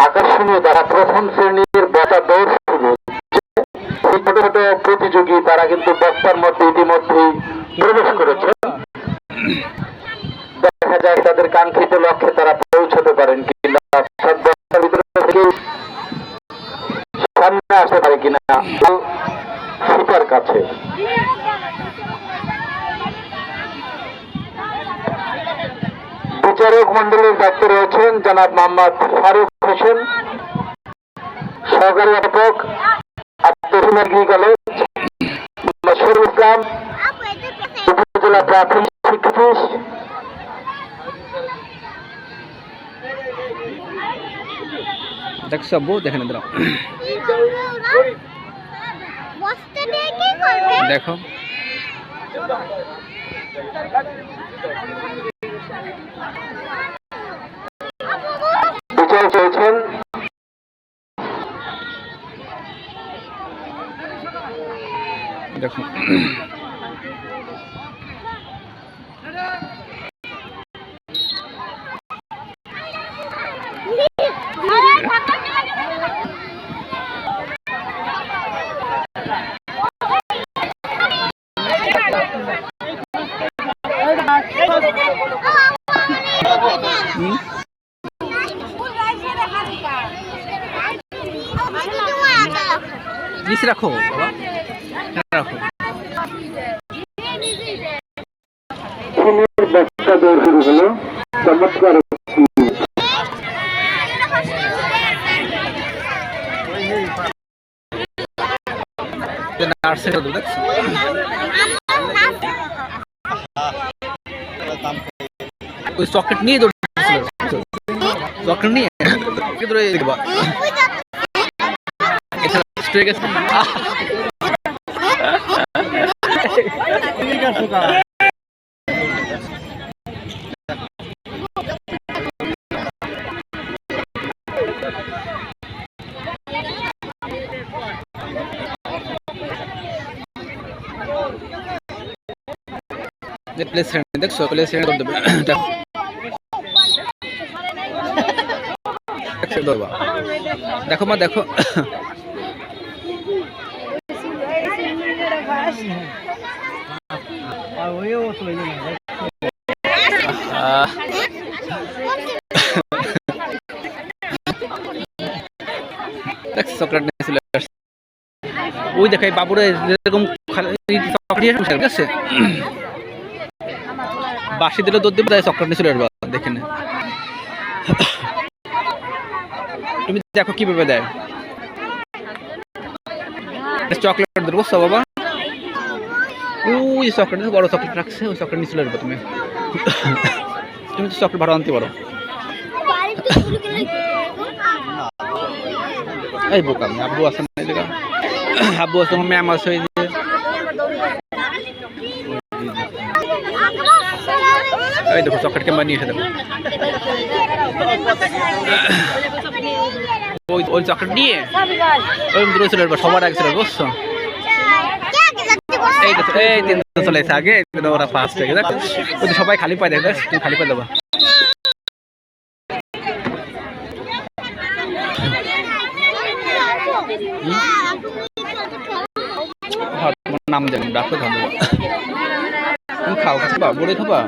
আকর্ষণীয় তারা প্রথম শ্রেণির বক্তা দৌড় শুরু ছোট ছোট প্রতিযোগী তারা কিন্তু বক্তার মধ্যে ইতিমধ্যেই প্রবেশ করেছে দেখা যায় তাদের কাঙ্ক্ষিত লক্ষ্যে তারা পৌঁছতে পারেন কিনা সামনে আসতে পারে কিনা সুতার কাছে। বিচারক মন্ডলীর দায়িত্বে রয়েছেন জনাব মোহাম্মদ ফারুক হোসেন সহকারী অধ্যাপক আব্দুল ডিগ্রি কলেজ মোহাম্মদ শরীফ ইসলাম উপজেলা প্রাথমিক শিক্ষা অফিস দেখছো আব্বু দেখেন দাঁড়াও বসতে দিয়ে কি করবে দেখো দেখো হুম নিচে রাখো বাবা হ্যাঁ, রাখো সিনিয়র বক্তা দৌড় শুরু হলো চমৎকার নার্সের দেখছ ওই চকলেট নিয়ে দৌড়ছিল চকলেট নিয়ে দৌড়ে দেখবা এছাড়া স্ট্রে গেছে। প্লেস দেখছ প্লেস করে দেবে। দেখো মা দেখো আহ, দেখছ চকলেট নিয়ে চলে আসছে। ওই দেখাই বাবুরা যেরকম ঠিক আছে? বাসি দিলে দুধ দিবে চকলেট নিয়ে চলে আসবা, দেখে নে। তুমি দেখো কীভাবে দেয়। চকলেট দেবো বাবা? ওই চকলেট বড় চকলেট রাখছে, ওই চকলেট নিয়ে চলে আসবে তুমি। তুমি তো চকলেট ভাড়া আনতে পারো। এই বোকা আব্বু আছে না জায়গা আব্বু তোমার ম্যাম আছে ওই যে। এই দেখো চকলেট কেমন নিয়ে এসে দেখো। ওই ওই চকলেট নিয়ে? ওই আসব, সবার আগে আসব, বুঝছ? এই এই তিনজন চলে এসে আগে ওরা ফার্স্ট হয়ে গেছে। সবাই খালি পায় দেখ খালি পায় দেবো। নাম দেন ডাক্তার খাও খাবা বলে খাবা?